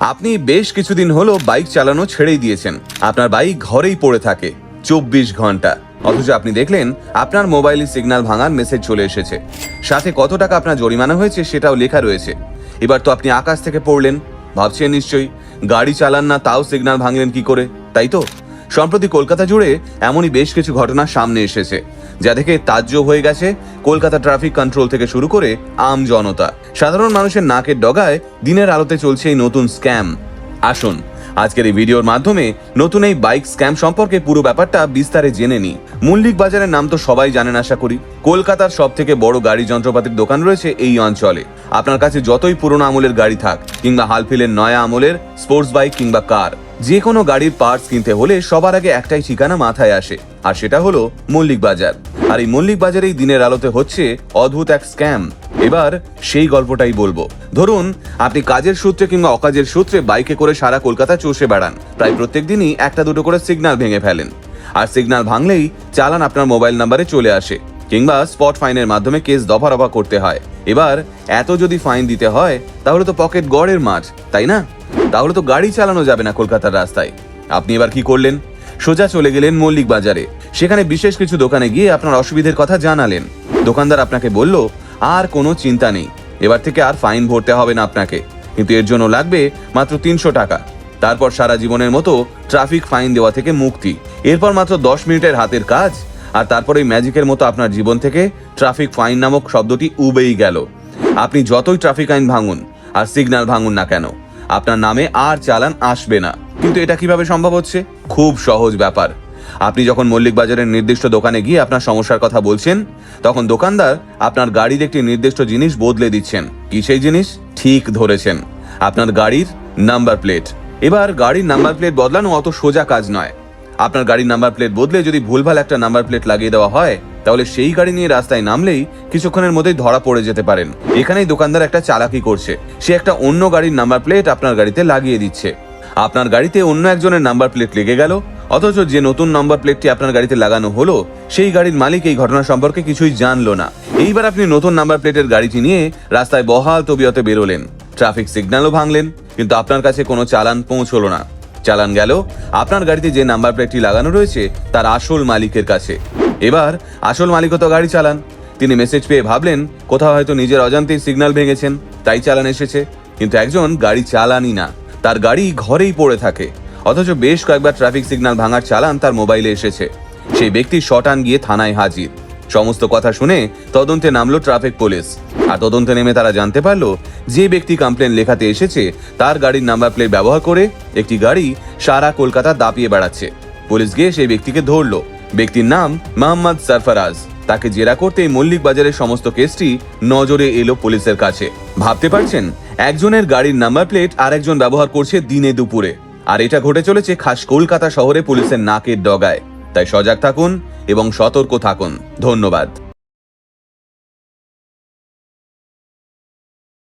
আপনি বেশ কিছুদিন হলো বাইক চালানো ছেড়েই দিয়েছেন। আপনার বাইক ঘরেই পড়ে থাকে, চব্বিশ ঘণ্টা। অথচ আপনি দেখলেন, আপনার মোবাইলে সিগনাল ভাঙার মেসেজ চলে এসেছে। সাথে কত টাকা আপনার জরিমানা হয়েছে সেটাও লেখা রয়েছে। এবার তো আপনি আকাশ থেকে পড়লেন। ভাবছেন নিশ্চয়ই, গাড়ি চালান না, তাও সিগনাল ভাঙলেন কি করে? তাই তো? সম্প্রতি কলকাতা জুড়ে এমনই বেশ কিছু ঘটনা সামনে এসেছে, যা দেখে তাজ্জব হয়ে গেছে কলকাতা ট্রাফিক কন্ট্রোল থেকে শুরু করে আম জনতা। সাধারণ মানুষের নাকের ডগায় দিনের আলোতে চলছে এই নতুন স্ক্যাম। আসুন, আজকের এই ভিডিওর মাধ্যমে নতুন এই বাইক স্ক্যাম সম্পর্কে পুরো ব্যাপারটা বিস্তারে জেনে নিই। মল্লিক বাজারের নাম তো সবাই জানেন আশা করি। কলকাতার সব থেকে বড় গাড়ি যন্ত্রপাতির দোকান রয়েছে এই অঞ্চলে। আপনার কাছে যতই পুরনো আমলের গাড়ি থাক, কিংবা হালফিলের নয়া আমলের স্পোর্টস বাইক কিংবা কার যে কোনো গাড়ির পার্টস কিনতে হলে সবার আগে একটাই ঠিকানা মাথায় আসে, আর সেটা হলো মল্লিক বাজার। আর এই মল্লিক বাজারেই দিনের আলোতে হচ্ছে অদ্ভুত এক স্ক্যাম এবার সেই গল্পটাই বলব। ধরুন, আপনি কাজের সূত্রে কিংবা অকাজের সূত্রে বাইকে করে সারা কলকাতা চষে বেড়ান। প্রায় প্রত্যেক দিনই একটা দুটো করে সিগন্যাল ভেঙে ফেলেন। আর সিগন্যাল ভাঙলেই চালান আপনার মোবাইল নাম্বারে চলে আসে, কিংবা স্পট ফাইনের মাধ্যমে কেস দফা করতে হয়। এবার এত যদি ফাইন দিতে হয়, তাহলে তো পকেট গড়ের মাঠ তাই না? তাহলে তো গাড়ি চালানো যাবে না কলকাতার রাস্তায়। আপনি এবার কি করলেন? সোজা চলে গেলেন মল্লিক বাজারে। সেখানে বিশেষ কিছু দোকানে গিয়ে আপনার অসুবিধের কথা জানালেন। দোকানদার আপনাকে বলল, আর কোনো চিন্তা নেই। এবার থেকে আর ফাইন ভরতে হবে না আপনাকে। কিন্তু এর জন্য লাগবে মাত্র তিনশো টাকা। তারপর সারা জীবনের মতো ট্রাফিক ফাইন দেওয়া থেকে মুক্তি। এরপর মাত্র দশ মিনিটের হাতের কাজ। আর তারপরে ম্যাজিকের মতো আপনার জীবন থেকে ট্রাফিক ফাইন নামক শব্দটি উবেই গেল। আপনি যতই ট্রাফিক আইন ভাঙুন, আর সিগন্যাল ভাঙুন না কেন আপনার নামে আর চালান আসবে না। কিন্তু এটা কীভাবে সম্ভব হচ্ছে? খুব সহজ ব্যাপার। আপনি যখন মল্লিক বাজারের নির্দিষ্ট দোকানে গিয়ে আপনার সমস্যার কথা বলছেন, তখন দোকানদার আপনার গাড়ির একটি নির্দিষ্ট জিনিস বদলে দিচ্ছেন। কি সেই জিনিস? ঠিক ধরেছেন। আপনার গাড়ির নাম্বার প্লেট। এবার গাড়ির নাম্বার প্লেট বদলানো অত সোজা কাজ নয়। আপনার গাড়ির নাম্বার প্লেট বদলে যদি ভুলভাল একটা নাম্বার প্লেট লাগিয়ে দেওয়া হয় তাহলে সেই গাড়ি নিয়ে রাস্তায় নামলেই কিছুক্ষণের মধ্যেই ধরা পড়ে যেতে পারেন। এখানেই দোকানদার একটা চালাকি করছে। সে একটা অন্য গাড়ির নাম্বার প্লেট আপনার গাড়িতে লাগিয়ে দিচ্ছে। আপনার গাড়িতে অন্য একজনের নাম্বার প্লেট লেগে গেল, অথচ যে নতুন নাম্বার প্লেটটি আপনার গাড়িতে লাগানো হলো, সেই গাড়ির মালিক এই ঘটনা সম্পর্কে কিছুই জানলো না। এইবার আপনি নতুন নাম্বার প্লেটের গাড়িটি নিয়ে রাস্তায় বহাল তবিয়তে বেরোলেন। ট্রাফিক সিগন্যালও ভাঙলেন, কিন্তু আপনার কাছে কোনো চালান পৌঁছলো না। চালান গেল। আপনার গাড়িতে যে নাম্বার প্লেটটি লাগানো রয়েছে, তার আসল মালিকের কাছে। এবার আসল মালিকও তো গাড়ি চালান। তিনি মেসেজ পেয়ে ভাবলেন, কোথাও হয়তো নিজের অজান্তেই সিগন্যাল ভেঙেছেন, তাই চালান এসেছে। কিন্তু একজন গাড়ি চালানই না, তার গাড়ি ঘরেই পড়ে থাকে। অথচ বেশ কয়েকবার ট্রাফিক সিগন্যাল ভাঙার চালান তার মোবাইলে এসেছে। সেই ব্যক্তি শটান গিয়ে থানায় হাজির। সমস্ত কথা শুনে তদন্তে নামলো ট্রাফিক পুলিশ। আর তদন্তে নেমে তারা জানতে পারল, যে ব্যক্তি কমপ্লেন লেখাতে এসেছে, তার গাড়ির নাম্বার প্লেট ব্যবহার করে একটি গাড়ি সারা কলকাতা দাপিয়ে বেড়াচ্ছে। পুলিশ গিয়ে সেই ব্যক্তিকে ধরলো। ব্যক্তির নাম মোহাম্মদ সরফরাজ। তাকে জেরা করতে মল্লিক বাজারের সমস্ত কেসটি নজরে এলো পুলিশের কাছে। ভাবতে পারছেন? একজনের গাড়ির নাম্বার প্লেট আরেকজন ব্যবহার করছে দিনে দুপুরে। আর এটা ঘটে চলেছে খাস কলকাতা শহরে পুলিশের নাকের ডগায়। তাই সজাগ থাকুন এবং সতর্ক থাকুন। ধন্যবাদ।